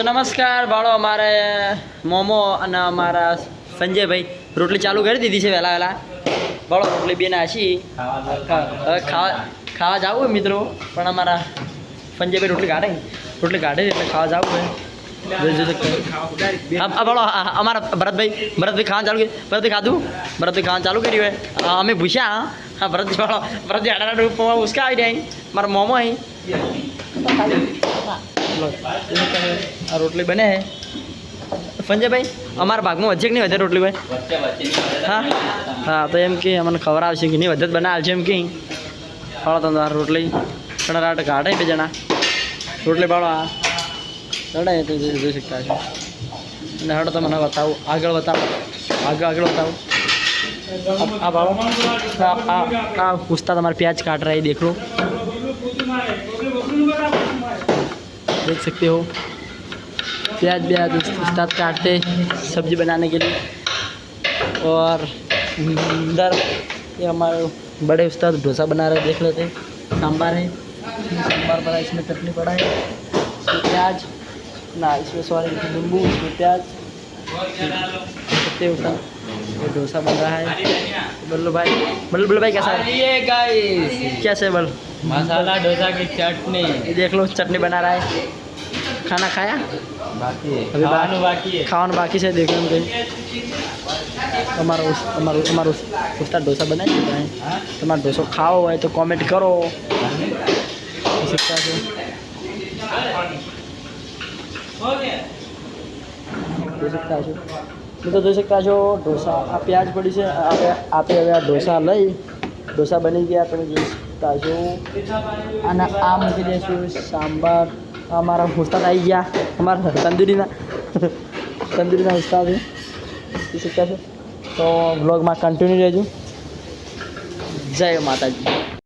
તો નમસ્કાર બાળો અમારે મોમો અને અમારા સંજયભાઈ રોટલી ચાલુ કરી દીધી છે વહેલા વહેલા. બાળો રોટલી બે હવે ખાવા ખાવા જવું મિત્રો પણ અમારા સંજયભાઈ રોટલી કાઢે રોટલી કાઢે એટલે ખાવા જવું હોય. હા, અમારા ભરતભાઈ ભરતભાઈ ખાવાનું ચાલુ કર્યું. ભરતભાઈ ખાધું? ભરતભાઈ ખાવાનું ચાલુ કર્યું હોય. અમે પૂછ્યા હા. ભરતભાઈ ભરતભાઈ આડા ઉસકા આવી જાય મારા મોમો અહીં. આ રોટલી બને છે સંજયભાઈ અમારા ભાગમાં વધે કે નહીં વધે રોટલી ભાઈ? હા? હા, તો એમ કે અમને ખબર આવશે કે નહીં વધે જ છે એમ કે. ફાળો તમે રોટલી. કડાટ કાઢે બે જણા. રોટલી પાડો આ. ચડાય તો જોઈ શકતા છો અને હડો તમને બતાવો. આગળ બતાવો. આગળ આગળ બતાવો. આ- આ આ પૂછતા તમારે પ્યાજ કાટ રહી દેખ. देख सकते हो। प्याज प्याज उस्ताद काटते सब्ज़ी बनाने के लिए। और इधर ये हमारे बड़े उस्ताद डोसा बना रहे देख लेते हैं। सांबार है। सांबार पड़ा इसमें चटनी पड़ा है। इसमें प्याज ना इसमें सॉरी नींबू इसमें प्याज। सकते ये डोसा बन रहा है। बल्लू भाई बल्लू बल्लू भाई कैसा है? ये गाइस कैसे बल मसाला डोसा की चटनी। देख लो चटनी बना रहा है। ખાના ખાયા બાકી ખાવાનું બાકી છે દેખો એમ કઈ તમારો તમારું તમારો ઉસ્તાદ ઢોસા બનાવી દીધા તમારો ઢોસો ખાવો હોય તો કોમેન્ટ કરો શીખતા છો તમે તો જોઈ શકતા છો ઢોસા આ પ્યાજ પડી છે આપણે હવે આ ઢોસા લઈ ઢોસા બની ગયા તમે જોઈ શકતા છો અને આ મૂકી દઈશું સાંભાર અમારા ઉસ્તાદ આવી ગયા. અમારા તંદુરીના. તંદુરીના ઉસ્તાદ શકતા છો? તો બ્લોગમાં કન્ટિન્યુ રહેજો. જય માતાજી.